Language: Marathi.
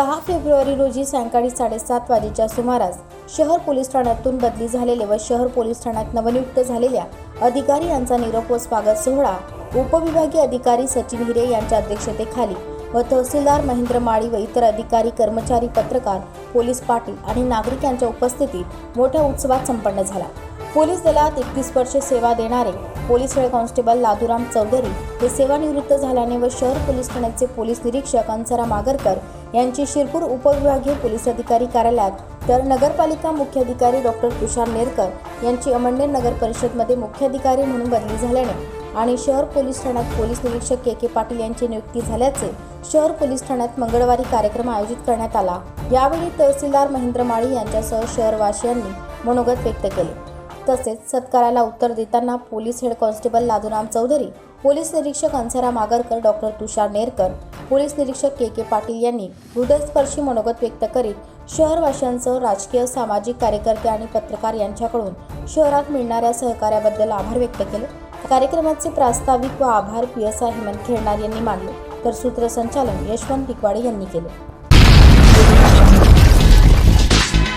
सहा फेब्रुवारी रोजी सायंकाळी साडेसात वाजेच्या सुमारास शहर पोलीस ठाण्यातून बदली झालेले व शहर पोलीस ठाण्यात नवनियुक्त झालेल्या अधिकारी यांचा निरोप व स्वागत सोहळा उपविभागीय अधिकारी सचिन हिरे यांच्या अध्यक्षतेखाली व तहसीलदार महेंद्र माळी व इतर अधिकारी कर्मचारी पत्रकार पोलीस पाटील आणि नागरिक यांच्या उपस्थितीत मोठ्या उत्सवात संपन्न झाला. पोलीस दलात एकतीस वर्ष सेवा देणारे police head constable Laduram Chaudhari हे सेवानिवृत्त झाल्याने व शहर पोलीस ठाण्याचे पोलीस निरीक्षक अंसराम आगरकर यांची शिरपूर उपविभागीय पोलीस अधिकारी कार्यालयात तर नगरपालिका मुख्याधिकारी डॉक्टर तुषार नेरकर यांची अमळनेर नगर परिषदमध्ये मुख्याधिकारी म्हणून बदली झाल्याने आणि शहर पोलीस ठाण्यात पोलीस निरीक्षक के के पाटील यांची नियुक्ती झाल्याचे शहर पोलीस ठाण्यात मंगळवारी कार्यक्रम आयोजित करण्यात आला. यावेळी तहसीलदार महेंद्र माळी यांच्यासह शहरवासियांनी मनोगत व्यक्त केले. तसेच सत्काराला उत्तर देताना police head constable Laduram Chaudhari police निरीक्षक अंसराम आगरकर डॉक्टर तुषार नेरकर पोलीस निरीक्षक के के पाटील यांनी हृदयस्पर्शी मनोगत व्यक्त करीत शहरवासियांसह राजकीय सामाजिक कार्यकर्ते आणि पत्रकार यांच्याकडून शहरात मिळणाऱ्या सहकार्याबद्दल आभार व्यक्त केले. कार्यक्रमाचे प्रास्ताविक व आभार पी एस आय हेमंत खेळणार यांनी मानले. तर सूत्रसंचालन यशवंत पिकवाडे यांनी केले.